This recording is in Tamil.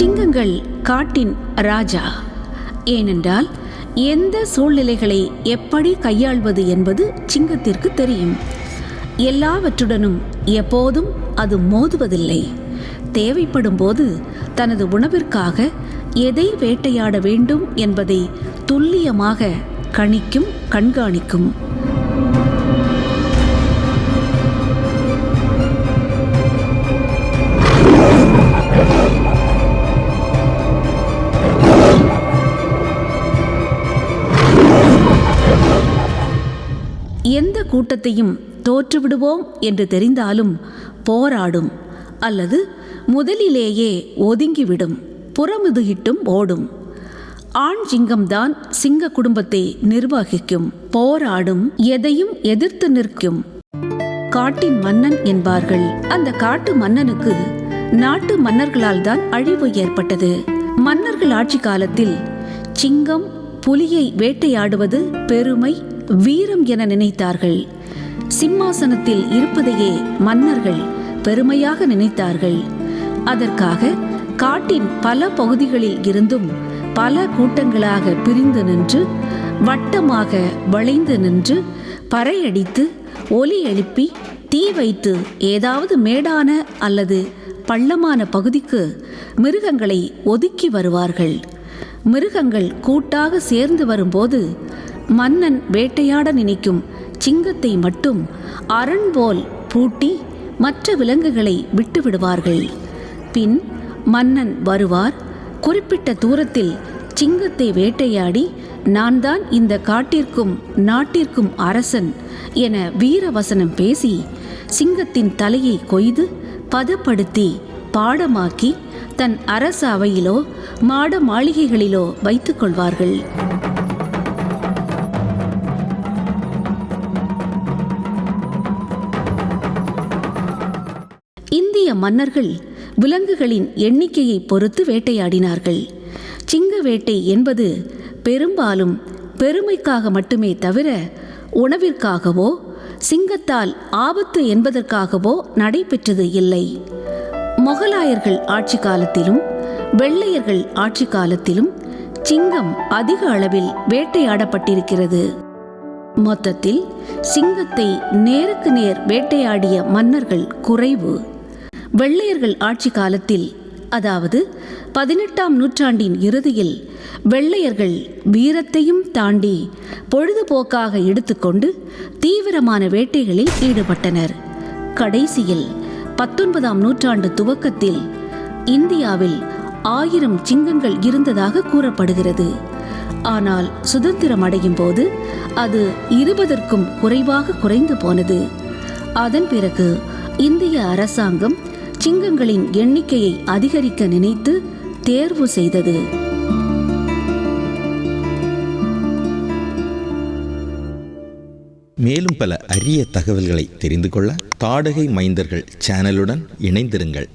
சிங்கங்கள் காட்டின் ராஜா. ஏனென்றால் எந்த சூழ்நிலைகளை எப்படி கையாள்வது என்பது சிங்கத்திற்கு தெரியும். எல்லாவற்றுடனும் எப்போதும் அது மோதுவதில்லை. தேவைப்படும் போது தனது உணவிற்காக எதை வேட்டையாட வேண்டும் என்பதை துல்லியமாக கணிக்கும் கண்காணிக்கும். எந்த கூட்டத்தையும் தோற்றுவிடுவோம் என்று தெரிந்தாலும் போராடும் அல்லது முதலிலேயே ஒதுங்கிவிடும் புறமுதுகிட்டும் ஓடும். ஆண் சிங்கம்தான் சிங்க குடும்பத்தை நிர்வகிக்கும் போராடும் எதையும் எதிர்த்து நிற்கும். காட்டின் மன்னன் என்பார்கள். அந்த காட்டு மன்னனுக்கு நாட்டு மன்னர்களால் தான் அழிவு ஏற்பட்டது. மன்னர்கள் ஆட்சி காலத்தில் சிங்கம் புலியை வேட்டையாடுவது பெருமை வீரம் என நினைத்தார்கள். சிம்மாசனத்தில் இருப்பதையே மன்னர்கள் பெருமையாக நினைத்தார்கள். அதற்காக காட்டின் பல பகுதிகளில் இருந்தும் பல கூட்டங்களாக பிரிந்து நின்று வட்டமாக வளைந்து நின்று பறையடித்து ஒலி எழுப்பி தீ வைத்து ஏதாவது மேடான அல்லது பள்ளமான பகுதிக்கு மிருகங்களை ஒதுக்கி வருவார்கள். மிருகங்கள் கூட்டாக சேர்ந்து வரும்போது மன்னன் வேட்டையாட நினைக்கும் சிங்கத்தை மட்டும் அரண் போல் பூட்டி மற்ற விலங்குகளை விட்டு விடுவார்கள் பின் மன்னன் வருவார். குறிப்பிட்ட தூரத்தில் சிங்கத்தை வேட்டையாடி நான் தான் இந்த காட்டிற்கும் நாட்டிற்கும் அரசன் என வீரவசனம் பேசி சிங்கத்தின் தலையை கொய்து பதப்படுத்தி பாடமாக்கி தன் அரச அவையிலோ மாட மாளிகைகளிலோ வைத்துக் இந்திய மன்னர்கள் விலங்குகளின் எண்ணிக்கையை பொறுத்து வேட்டையாடினார்கள். சிங்க வேட்டை என்பது பெரும்பாலும் பெருமைக்காக மட்டுமே தவிர உணவிற்காகவோ சிங்கத்தால் ஆபத்து என்பதற்காகவோ நடைபெற்றது இல்லை. மொகலாயர்கள் ஆட்சி காலத்திலும் வெள்ளையர்கள் ஆட்சி காலத்திலும் சிங்கம் அதிக அளவில் வேட்டையாடப்பட்டிருக்கிறது. மொத்தத்தில் சிங்கத்தை நேருக்கு நேர் வேட்டையாடிய மன்னர்கள் குறைவு. வெள்ளையர்கள் ஆட்சி காலத்தில் அதாவது பதினெட்டாம் நூற்றாண்டின் இறுதியில் வெள்ளையர்கள் வீரத்தையும் தாண்டி பொழுதுபோக்காக எடுத்துக்கொண்டு தீவிரமான வேட்டைகளில் ஈடுபட்டனர். கடைசியில் பத்தொன்பதாம் நூற்றாண்டு துவக்கத்தில் இந்தியாவில் ஆயிரம் சிங்கங்கள் இருந்ததாக கூறப்படுகிறது. ஆனால் சுதந்திரம் அடையும் போது அது இருபதற்கும் குறைவாக குறைந்து போனது. அதன் பிறகு இந்திய அரசாங்கம் சிங்கங்களின் எண்ணிக்கையை அதிகரிக்க நினைத்து தேர்வு செய்தது. மேலும் பல அரிய தகவல்களை தெரிந்து கொள்ள தாடகை மைந்தர்கள் சேனலுடன் இணைந்திருங்கள்.